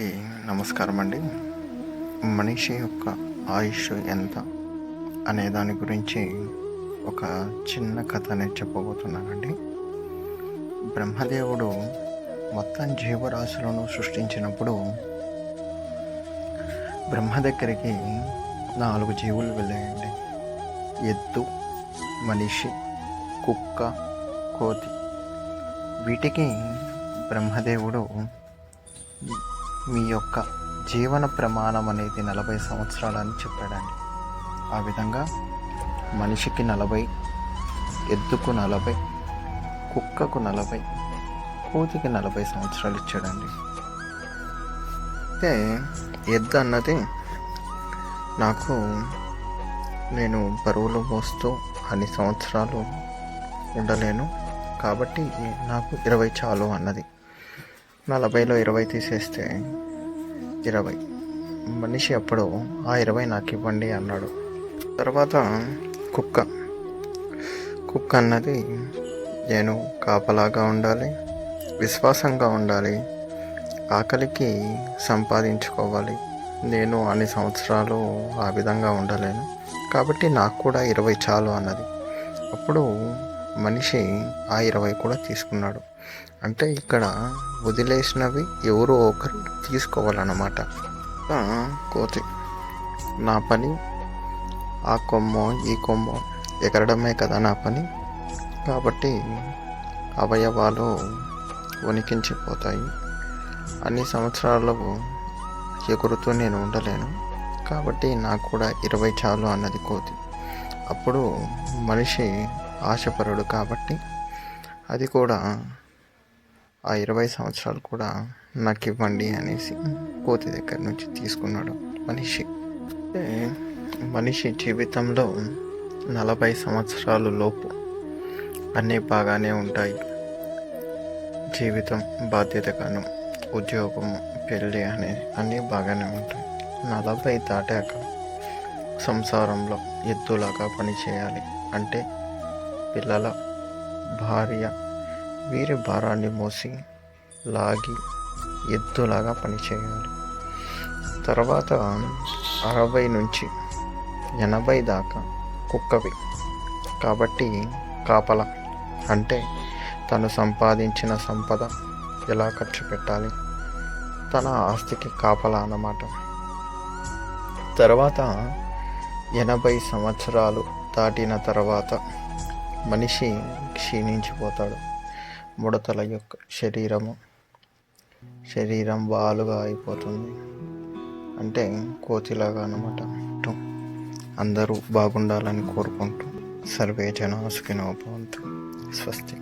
ఈ నమస్కారం అండి మనిషి యొక్క ఆయుష్ ఎంత అనే దాని గురించి ఒక చిన్న కథ అనేది చెప్పబోతున్నానండి. బ్రహ్మదేవుడు మొత్తం జీవరాశులను సృష్టించినప్పుడు బ్రహ్మ దగ్గరికి నాలుగు జీవులు వెళ్ళాయండి. ఎద్దు మనిషి కుక్క కోతి. వీటికి బ్రహ్మదేవుడు మీ యొక్క జీవన ప్రమాణం అనేది నలభై సంవత్సరాలని చెప్పాడండి. ఆ విధంగా మనిషికి నలభై ఎద్దుకు నలభై కుక్కకు నలభై కోతికి నలభై సంవత్సరాలు ఇచ్చాడండి. అయితే ఎద్దు అన్నది నాకు నేను బరువులు మోస్తూ అన్ని సంవత్సరాలు ఉండలేను. కాబట్టి నాకు ఇరవై చాలు అన్నది. నలభైలో ఇరవై తీసేస్తే ఇరవై. మనిషి అప్పుడు ఆ ఇరవై నాకు ఇవ్వండి అన్నాడు. తర్వాత కుక్క. కుక్క అన్నది నేను కాపలాగా ఉండాలి విశ్వాసంగా ఉండాలి ఆకలికి సంపాదించుకోవాలి. నేను అన్ని సంవత్సరాలు ఆ విధంగా ఉండలేను. కాబట్టి నాకు కూడా ఇరవై చాలు అన్నది. అప్పుడు మనిషి ఆ ఇరవై కూడా తీసుకున్నాడు. అంటే ఇక్కడ వదిలేసినవి ఎవరో ఒకరు తీసుకోవాలన్నమాట. కోతి. నా పని ఆ కొమ్మో ఈ కొమ్మో ఎగరడమే కదా నా పని. కాబట్టి అవయవాలు వణికించిపోతాయి. అన్ని సంవత్సరాలు ఎగురుతూ నేను ఉండలేను. కాబట్టి నాకు కూడా ఇరవై చాలు అన్నది కోతి. అప్పుడు మనిషి ఆశపరుడు కాబట్టి అది కూడా ఆ ఇరవై సంవత్సరాలు కూడా నాకు ఇవ్వండి అనేసి కోతి దగ్గర నుంచి తీసుకున్నాడు మనిషి. మనిషి జీవితంలో నలభై సంవత్సరాలు లోపు అన్నీ బాగానే ఉంటాయి. జీవితం బాధ్యతగాను ఉద్యోగం పెళ్ళి అనే అన్నీ బాగానే ఉంటాయి. నలభై దాటాక సంసారంలో ఎద్దులాగా పనిచేయాలి అంటే పిల్లల భార్య వీరి భారాన్ని మోసి లాగి ఎద్దులాగా పనిచేయాలి. తర్వాత అరవై నుంచి ఎనభై దాకా కుక్కవి. కాబట్టి కాపల అంటే తను సంపాదించిన సంపద ఎలా ఖర్చు పెట్టాలి? తన ఆస్తికి కాపలా అన్నమాట. తర్వాత ఎనభై సంవత్సరాలు దాటిన తర్వాత మనిషి క్షీణించిపోతాడు. ముడతల యొక్క శరీరము శరీరం వాలుగా అయిపోతుంది. అంటే కోతిలాగా అనమాట అందరూ బాగుండాలని కోరుకుంటూ సర్వే జన సుఖినో స్వస్తి.